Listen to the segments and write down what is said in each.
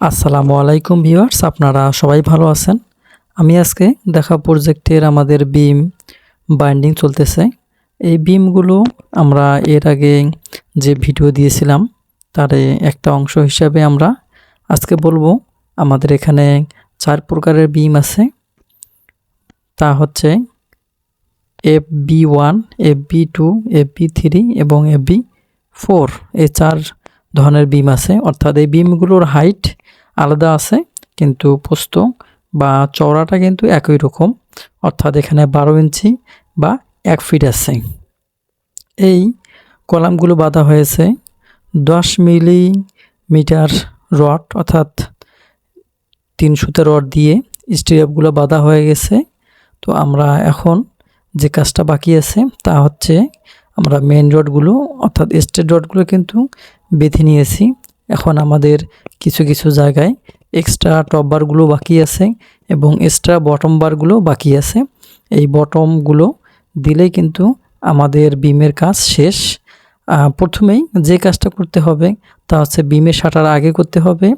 আসসালামু আলাইকুম ভিউয়ার্স, আপনারা সবাই ভালো আছেন? আমি আজকে দেখা প্রজেক্টের আমাদের বিম বাইন্ডিং চলতেছে। এই বিমগুলো আমরা এর আগে যে ভিডিও দিয়েছিলাম, তার একটা অংশ হিসাবে আমরা আজকে বলব। আমাদের এখানে চার প্রকারের বিম আছে। তা হচ্ছে F B one F B two F B three এবং এফ বি ফোর। এই চার ধরনের বিম আছে। অর্থাৎ এই বিমগুলোর হাইট আলাদা আছে, কিন্তু পোস্ত বা চওড়াটা কিন্তু একই রকম। অর্থাৎ এখানে বারো ইঞ্চি বা এক ফিট আছে। এই কলামগুলো বাঁধা হয়েছে দশ মিলি মিটার রড, অর্থাৎ তিন সুতে রড দিয়ে স্টিরাপগুলো বাঁধা হয়ে গেছে। তো আমরা এখন যে কাজটা বাকি আছে তা হচ্ছে আমরা মেন রডগুলো অর্থাৎ স্টেট রডগুলো কিন্তু বেঁধে নিয়েছি। এখন আমাদের কিছু কিছু জায়গায় এক্সট্রা টপ বারগুলো বাকি আছে এবং এক্সট্রা বটম বারগুলো বাকি আছে। এই বটমগুলো দিলেই কিন্তু আমাদের বিমের কাজ শেষ। প্রথমেই যে কাজটা করতে হবে তা হচ্ছে বিমের শাটার আগে করতে হবে।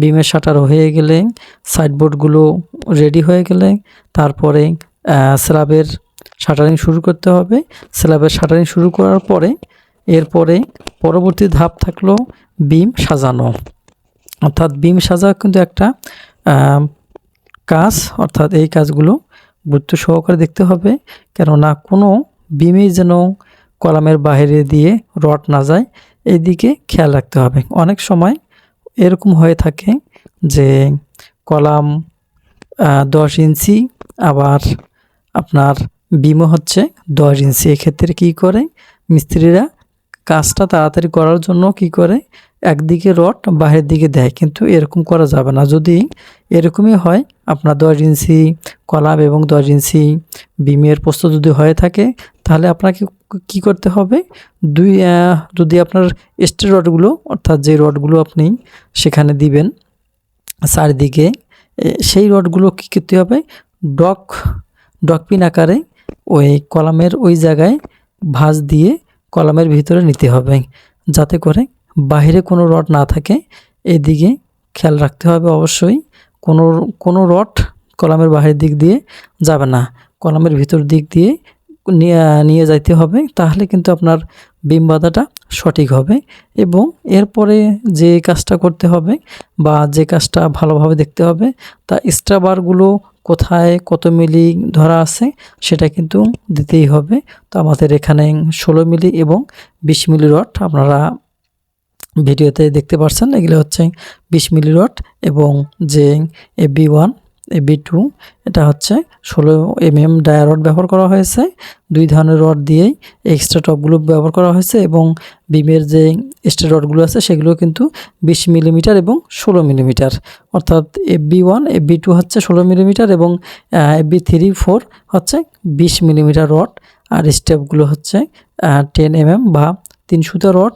বিমের শাটার হয়ে গেলে সাইডবোর্ডগুলো রেডি হয়ে গেলে তারপরে স্ল্যাবের শাটারিং শুরু করতে হবে। স্ল্যাবের শাটারিং শুরু করার পরে এরপরে পরবর্তী ধাপ থাকল বিম সাজানো। অর্থাৎ বিম সাজা কিন্তু একটা কাজ, অর্থাৎ এই কাজগুলো গুরুত্ব সহকারে দেখতে হবে। কেননা কোনো বিমেই যেন কলামের বাইরে দিয়ে রড না যায় এইদিকে খেয়াল রাখতে হবে। অনেক সময় এরকম হয়ে থাকে যে কলাম দশ ইঞ্চি, আবার আপনার বিমও হচ্ছে দশ ইঞ্চি। এক্ষেত্রে কী করে? মিস্ত্রিরা কাজটা তাড়াতাড়ি করার জন্য কি করে? একদিকে রড, বাহিরের দিকে দেয়। কিন্তু এরকম করা যাবে না। যদি এরকমই হয়, আপনার দশ ইঞ্চি কলাম এবং দশ ইঞ্চি বিমের প্রস্তুত যদি হয়ে থাকে, তাহলে আপনাকে কি করতে হবে? দুই যদি আপনার স্টে রডগুলো, অর্থাৎ যে রডগুলো আপনি সেখানে দিবেন, চারিদিকে সেই রডগুলো কী করতে হবে? ডক ডকপিন আকারে ওই কলামের ওই জায়গায় ভাঁজ দিয়ে কলামের ভিতরে নিতে হবে, যাতে করে বাইরে কোনো রড না থাকে। এদিকে খেয়াল রাখতে হবে অবশ্যই, কোনো কোনো রড কলামের বাহির দিক দিয়ে যাবে না। কলামের ভিতর দিক দিয়ে নিয়ে নিয়ে যাইতে হবে, তাহলে কিন্তু আপনার বিম বাঁধাটা সঠিক হবে। এবং এরপরে যে কাজটা করতে হবে বা যে কাজটা ভালোভাবে দেখতে হবে, তা স্ট্রাবারগুলো কোথায় কত মিলি ধরা আছে সেটা কিন্তু দিতেই হবে। তো আমাদের এখানে ষোলো মিলি এবং বিশ মিলি রড আপনারা ভিডিওতে দেখতে পাচ্ছেন এগুলো হচ্ছে বিশ মিলি রড এবং যে A B one B two, এটা হচ্ছে ষোলো এম এম ডায়া রড ব্যবহার করা হয়েছে। দুই ধরনের রড দিয়েই এক্সট্রা টপগুলো ব্যবহার করা হয়েছে এবং বিমের যে এক্সট্রা রডগুলো আছে সেগুলো কিন্তু বিশ মিলিমিটার এবং ষোলো মিলিমিটার। অর্থাৎ F B one, F B two হচ্ছে ষোলো মিলিমিটার এবং এফ বি থ্রি ফোর হচ্ছে বিশ মিলিমিটার রড। আর স্টেপগুলো হচ্ছে টেন এম এম বা তিন সুতা রড